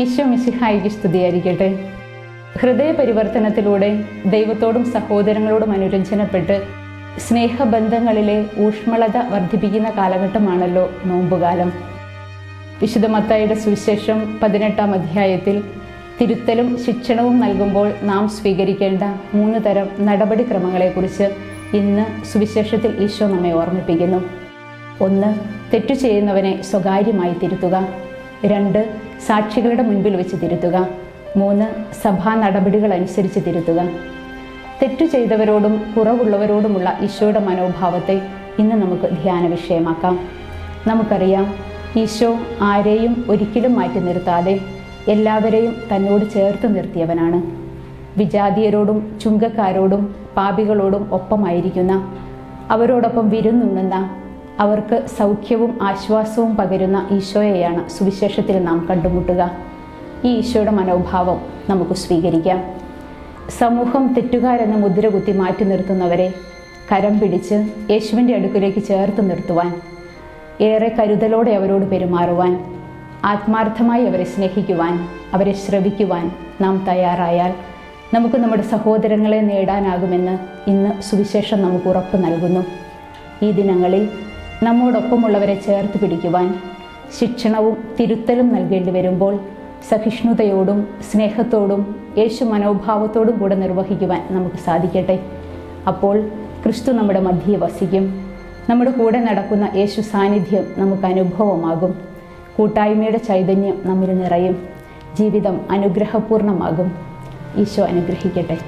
ഈശോ മിശിഹായിക്ക് സ്തുതിയായിരിക്കട്ടെ ഹൃദയപരിവർത്തനത്തിലൂടെ ദൈവത്തോടും സഹോദരങ്ങളോടും അനുരഞ്ജനപ്പെട്ട് സ്നേഹബന്ധങ്ങളിലെ ഊഷ്മളത വർദ്ധിപ്പിക്കുന്ന കാലഘട്ടമാണല്ലോ നോമ്പുകാലം. വിശുദ്ധ മത്തായിയുടെ സുവിശേഷം പതിനെട്ടാം അധ്യായത്തിൽ തിരുത്തലും ശിക്ഷണവും നൽകുമ്പോൾ നാം സ്വീകരിക്കേണ്ട മൂന്ന് തരം നടപടിക്രമങ്ങളെക്കുറിച്ച് ഇന്ന് സുവിശേഷത്തിൽ ഈശോ നമ്മെ ഓർമ്മിപ്പിക്കുന്നു. ഒന്ന് തെറ്റു ചെയ്യുന്നവനെ സ്വകാര്യമായി തിരുത്തുക. രണ്ട് സാക്ഷികളുടെ മുൻപിൽ വെച്ച് തിരുത്തുക. മൂന്ന് സഭാ നടപടികൾ അനുസരിച്ച് തിരുത്തുക. തെറ്റു ചെയ്തവരോടും കുറവുള്ളവരോടുമുള്ള ഈശോയുടെ മനോഭാവത്തെ ഇന്ന് നമുക്ക് ധ്യാന വിഷയമാക്കാം. നമുക്കറിയാം ഈശോ ആരെയും ഒരിക്കലും മാറ്റി നിർത്താതെ എല്ലാവരെയും തന്നോട് ചേർത്ത് നിർത്തിയവനാണ്. വിജാതീയരോടും ചുങ്കക്കാരോടും പാപികളോടും ഒപ്പമായിരിക്കുന്ന അവരോടൊപ്പം വിരുന്നുണ്ണുന്ന അവർക്ക് സൗഖ്യവും ആശ്വാസവും പകരുന്ന ഈശോയെയാണ് സുവിശേഷത്തിൽ നാം കണ്ടുമുട്ടുക. ഈ ഈശോയുടെ മനോഭാവം നമുക്ക് സ്വീകരിക്കാം. സമൂഹം തെറ്റുകാരെന്ന മുദ്ര കുത്തി മാറ്റി നിർത്തുന്നവരെ കരം പിടിച്ച് യേശുവിന്റെ അടുക്കിലേക്ക് ചേർത്ത് നിർത്തുവാൻ ഏറെ കരുതലോടെ അവരോട് പെരുമാറുവാൻ ആത്മാർത്ഥമായി അവരെ സ്നേഹിക്കുവാൻ അവരെ ശ്രവിക്കുവാൻ നാം തയ്യാറായാൽ നമുക്ക് നമ്മുടെ സഹോദരങ്ങളെ നേടാനാകുമെന്ന് ഇന്ന് സുവിശേഷം നമുക്ക് ഉറപ്പ് നൽകുന്നു. ഈ ദിനങ്ങളിൽ നമ്മോടൊപ്പമുള്ളവരെ ചേർത്ത് പിടിക്കുവാൻ ശിക്ഷണവും തിരുത്തലും നൽകേണ്ടി വരുമ്പോൾ സഹിഷ്ണുതയോടും സ്നേഹത്തോടും യേശു മനോഭാവത്തോടും കൂടെ നിർവഹിക്കുവാൻ നമുക്ക് സാധിക്കട്ടെ. അപ്പോൾ ക്രിസ്തു നമ്മുടെ മധ്യയെ വസിക്കും. നമ്മുടെ കൂടെ നടക്കുന്ന യേശു സാന്നിധ്യം നമുക്ക് അനുഭവമാകും. കൂട്ടായ്മയുടെ ചൈതന്യം നമ്മിൽ നിറയും. ജീവിതം അനുഗ്രഹപൂർണമാകും. ഈശോ അനുഗ്രഹിക്കട്ടെ.